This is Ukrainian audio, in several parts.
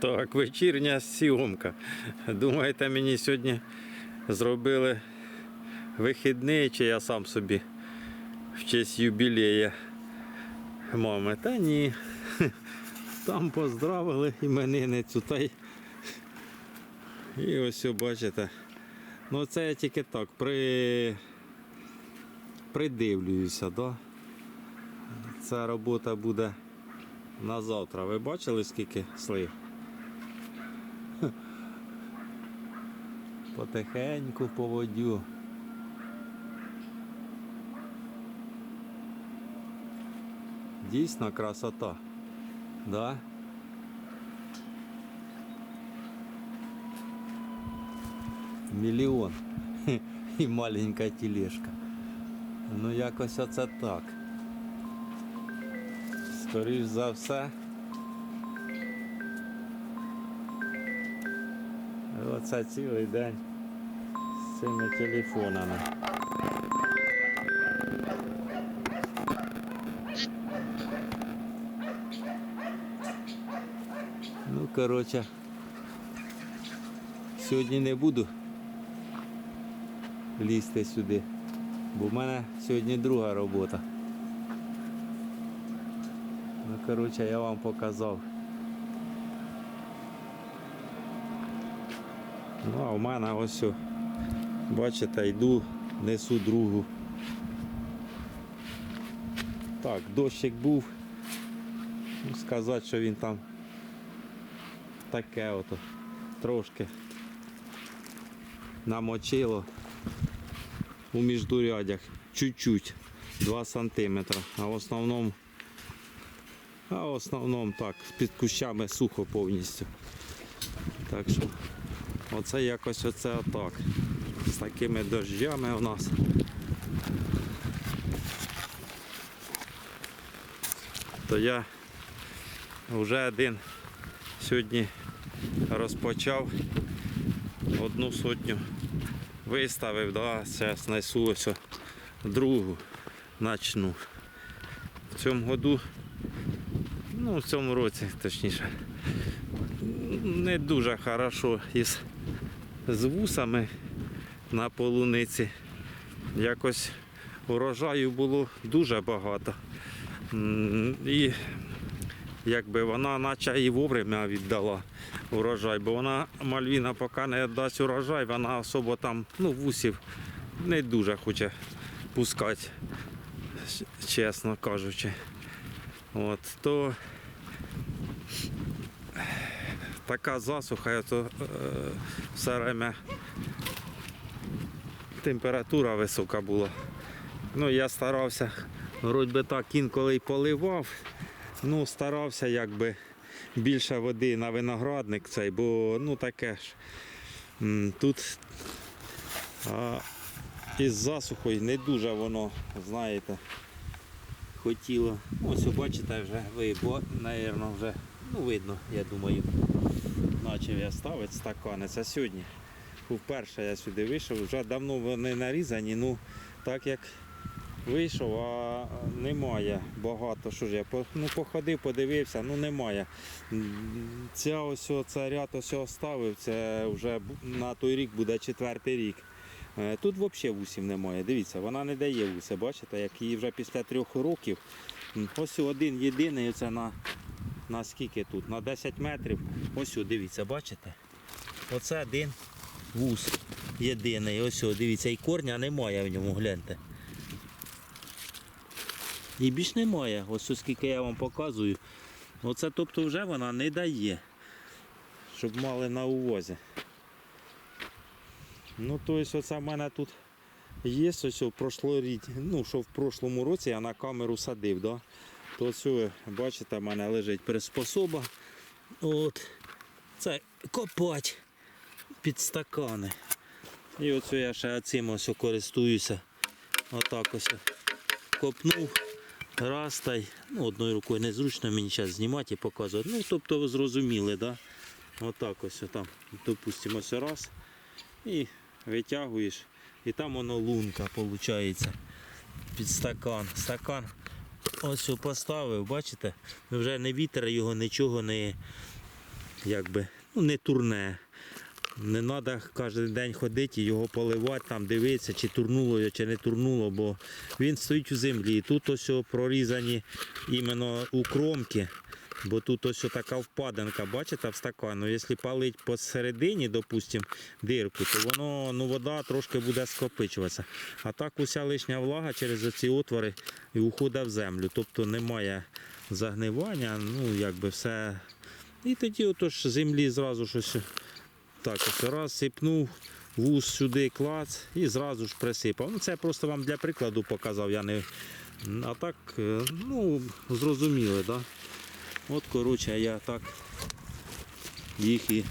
Так, вечірня сйомка. Думаєте, мені сьогодні зробили вихідний, чи я сам собі в честь юбілея мами? Та ні. Там поздравили іменинницю, та й. І ось бачите. Ну це я тільки так при... придивлююся, да? Ця робота буде на завтра. Ви бачили скільки слив? Потихеньку по водю. Дійсно красота. Да? Мільйон. І маленька тележка. Ну якось оце так. Скоріш за все. Оце цілий день з цими телефонами. Ну, коротше, сьогодні не буду лізти сюди, бо в мене сьогодні друга робота. Ну, коротше, я вам показав. Ну, а в мене ось, бачите, йду, несу другу. Так, дощик був. Ну, сказати, що він там таке ото трошки намочило у міждурядях. Чуть-чуть 2 сантиметра. А в основному а в основному так, під кущами сухо повністю. Так що оце якось оце отак. З такими дощами у нас. То я вже один сьогодні розпочав одну сотню виставив, да, зараз несу ось другу начну. В цьому году, ну в цьому році точніше, не дуже хорошо із з вусами на полуниці. Якось урожаю було дуже багато. І якби вона наче і вовремя віддала урожай, бо вона Мальвіна поки не дасть урожай, вона особо там, ну, вусів не дуже хоче пускати, чесно кажучи. От, то така засуха, то е, все время температура висока була. Ну, я старався, вроді би так інколи й поливав, ну, старався якби більше води на виноградник цей, бо ну таке ж. Тут а, із засухою не дуже воно, знаєте, хотіло. Ось бачите вже ви, бо, напевно, вже ну, видно, я думаю. Почав я ставити стакани. Це сьогодні. Вперше я сюди вийшов, вже давно вони нарізані, ну так як вийшов, а немає багато. Що ж я ну, походив, подивився, ну немає. Ця ось цей ряд ось оставив, це вже на той рік буде четвертий рік. Е, Тут взагалі вусів немає. Дивіться, вона не дає вуса, бачите, як її вже після трьох років. Ось один єдиний, оце на, на скільки тут? На 10 метрів. Ось о, дивіться, бачите? Оце один вус єдиний. Ось о, дивіться, і корня немає в ньому, гляньте. І більш немає. Ось оскільки я вам показую. Оце тобто вже вона не дає. Щоб мали на увазі. Ну, тобто оце в мене тут є ось о, прошлоріч, ну, що в прошлому році я на камеру садив, да? То бачите, в мене лежить приспособа. От. Це копать під стакани. І оце я ще цим ось користуюся. Отак ось копнув. Раз та й ну, одною рукою незручно мені зараз знімати і показувати. Ну, тобто ви зрозуміли, да? Отак ось там, допустимо, раз. І витягуєш. І там воно лунка виходить. Під стакан. Стакан ось поставив, бачите? Вже не вітер його нічого не, якби, ну, не турне. Не треба кожен день ходити і його поливати, там дивитися, чи турнуло його, чи не турнуло, бо він стоїть у землі. І Тут ось прорізані іменно у кромки, бо тут ось така впадинка, бачите, в стакану. Якщо палить посередині, допустимо, дирку, то воно ну, вода трошки буде скопичуватися. А так уся лишня влага через оці отвори і уходить в землю. Тобто немає загнивання, ну якби все. І тоді отож землі зразу щось так ось раз сипнув, вуз сюди клац і зразу ж присипав. Ну, це я просто вам для прикладу показав. Я не... А так, е, ну, зрозуміли, да? От, коротше, я так їх і,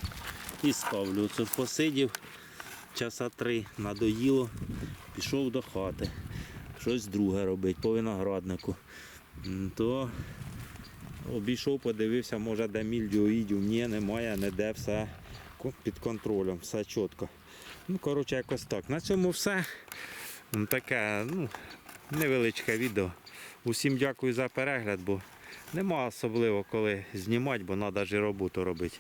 і ставлю. Оце посидів часа три, надоїло, пішов до хати. Щось друге робить по винограднику. То обійшов, подивився, може де мільдіоїдів. Ні, немає, не де все під контролем, все чітко. Ну, коротше, якось так. На цьому все. Таке, ну, невеличке відео. Усім дякую за перегляд, бо нема особливо коли знімати, бо треба ж роботу робити.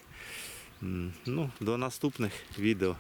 Ну, до наступних відео.